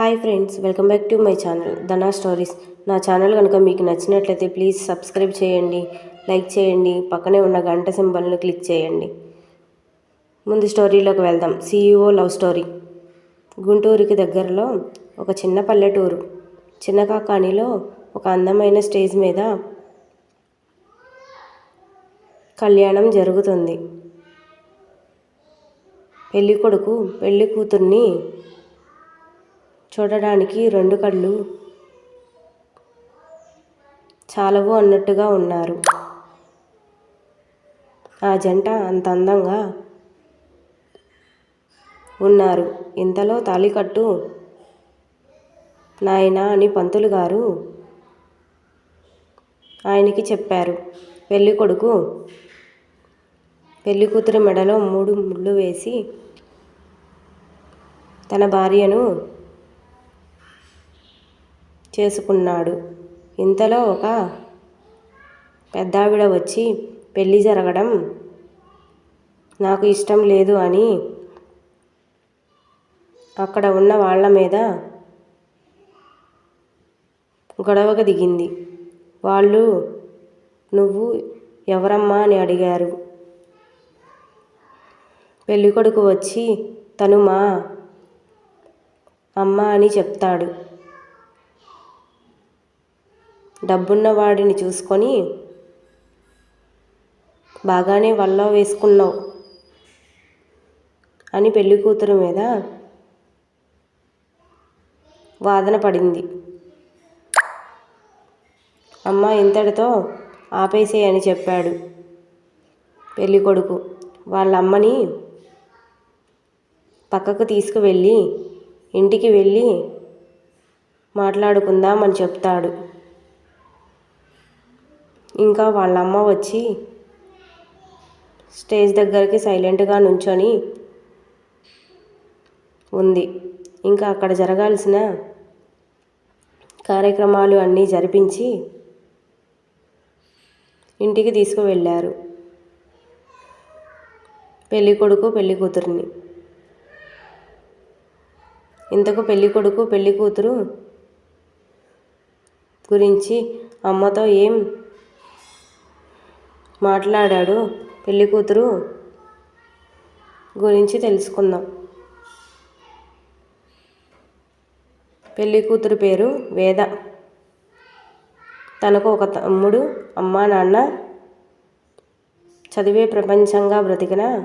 Hi friends welcome back to my channel Dhana stories నా channel కనుక మీకు నచ్చినట్లయితే ప్లీజ్ సబ్స్క్రైబ్ చేయండి లైక్ చేయండి పక్కనే ఉన్న గంట సింబల్ను క్లిక్ చేయండి. ముందు స్టోరీలోకి వెళ్దాం. సీఈఓ లవ్ స్టోరీ గుంటూరుకి దగ్గరలో ఒక చిన్న పల్లెటూరు. చిన్న కాకాణిలో ఒక అందమైన స్టేజ్ మీద కళ్యాణం జరుగుతుంది. పెళ్ళి కొడుకు పెళ్ళి కూతుర్ని చూడడానికి రెండు కళ్ళు చాలవు అన్నట్టుగా ఉన్నారు. ఆ జంట అంత అందంగా ఉన్నారు. ఇంతలో తాళికట్టు నాయనా అని పంతులు గారు ఆయనకి చెప్పారు. పెళ్ళి కొడుకు పెళ్ళి కూతురు మెడలో మూడు ముళ్ళు వేసి తన భార్యను చేసుకున్నాడు. ఇంతలో ఒక పెద్దావిడ వచ్చి పెళ్ళి జరగడం నాకు ఇష్టం లేదు అని అక్కడ ఉన్న వాళ్ళ మీద గొడవకు దిగింది. వాళ్ళు నువ్వు ఎవరమ్మా అని అడిగారు. పెళ్ళికొడుకు వచ్చి తను మా అమ్మ అని చెప్తాడు. డబ్బున్న వాడిని చూసుకొని బాగానే వల్ల వేసుకున్నావు అని పెళ్ళి కూతురు మీద వాదన పడింది. అమ్మ ఇంతటితో ఆపేసే అని చెప్పాడు పెళ్ళి కొడుకు. వాళ్ళ అమ్మని పక్కకు తీసుకువెళ్ళి ఇంటికి వెళ్ళి మాట్లాడుకుందామని చెప్తాడు. ఇంకా వాళ్ళ అమ్మ వచ్చి స్టేజ్ దగ్గరికి సైలెంట్గా నుంచొని ఉంది. ఇంకా అక్కడ జరగాల్సిన కార్యక్రమాలు అన్నీ జరిపించి ఇంటికి తీసుకువెళ్ళారు. పెళ్ళి కొడుకు పెళ్ళి కూతురిని. ఇంతకు పెళ్ళి కొడుకు పెళ్ళి కూతురు గురించి అమ్మతో ఏం మాట్లాడాడు పెళ్ళి కూతురు గురించి తెలుసుకుందాం. పెళ్ళి కూతురు పేరు వేద. తనకు ఒక తమ్ముడు అమ్మా నాన్న చదివే ప్రపంచంగా బ్రతికిన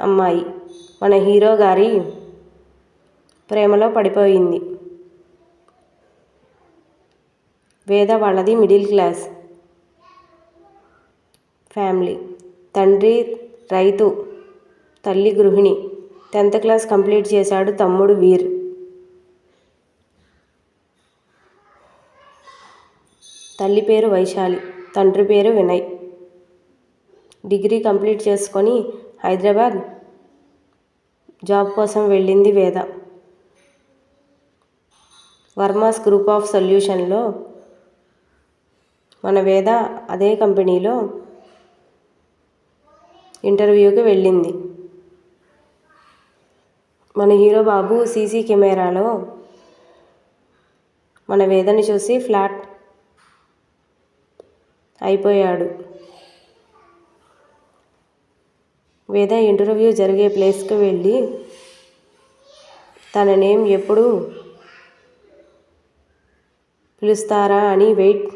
అమ్మాయి. మన హీరో గారి ప్రేమలో పడిపోయింది. వేద వాళ్ళది మిడిల్ క్లాస్. ఫ్యామిలీ. తండ్రి రైతు తల్లి గృహిణి. టెన్త్ క్లాస్ కంప్లీట్ చేశాడు తమ్ముడు వీర్. తల్లి పేరు వైశాలి తండ్రి పేరు వినయ్. డిగ్రీ కంప్లీట్ చేసుకొని హైదరాబాద్ జాబ్ కోసం వెళ్ళింది వేద. వర్మాస్ గ్రూప్ ఆఫ్ సొల్యూషన్లో మన వేద అదే కంపెనీలో ఇంటర్వ్యూకి వెళ్ళింది. మన హీరో బాబు సీసీ కెమెరాలో మన వేదని చూసి ఫ్లాట్ అయిపోయాడు. వేద ఇంటర్వ్యూ జరిగే ప్లేస్కి వెళ్ళి తన నేమ్ ఎప్పుడు పిలుస్తారా అని వెయిట్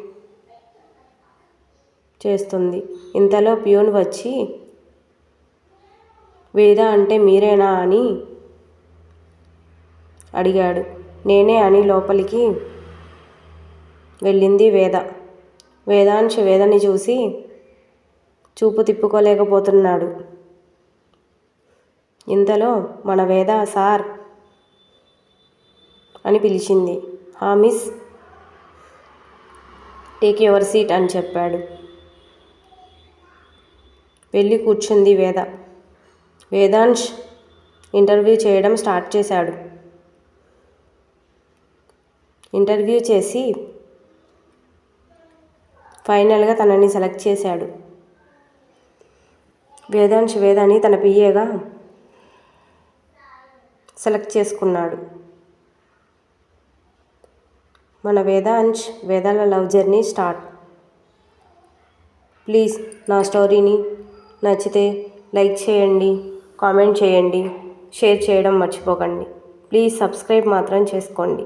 చేస్తుంది. ఇంతలో ప్యూన్ వచ్చి వేద అంటే మీరేనా అని అడిగాడు. నేనే అని లోపలికి వెళ్ళింది వేద. వేదాంశ్ వేదని చూసి చూపు తిప్పుకోలేకపోతున్నాడు. ఇంతలో మన వేద సార్ అని పిలిచింది. హా మిస్ టేక్ యువర్ సీట్ అని చెప్పాడు. వెళ్ళి కూర్చుంది వేద. వేదాంశ్ ఇంటర్వ్యూ చేయడం స్టార్ట్ చేశాడు. ఇంటర్వ్యూ చేసి ఫైనల్గా తనని సెలెక్ట్ చేశాడు. వేదాంశ్ వేదాని తన పిఏగా సెలెక్ట్ చేసుకున్నాడు. మన వేదాంశ్ వేదాల లవ్ జర్నీ స్టార్ట్. ప్లీజ్ నా స్టోరీని నచ్చితే లైక్ చేయండి. కామెంట్ చేయండి షేర్ చేయడం మర్చిపోకండి. ప్లీజ్ సబ్స్క్రైబ్ మాత్రం చేసుకోండి.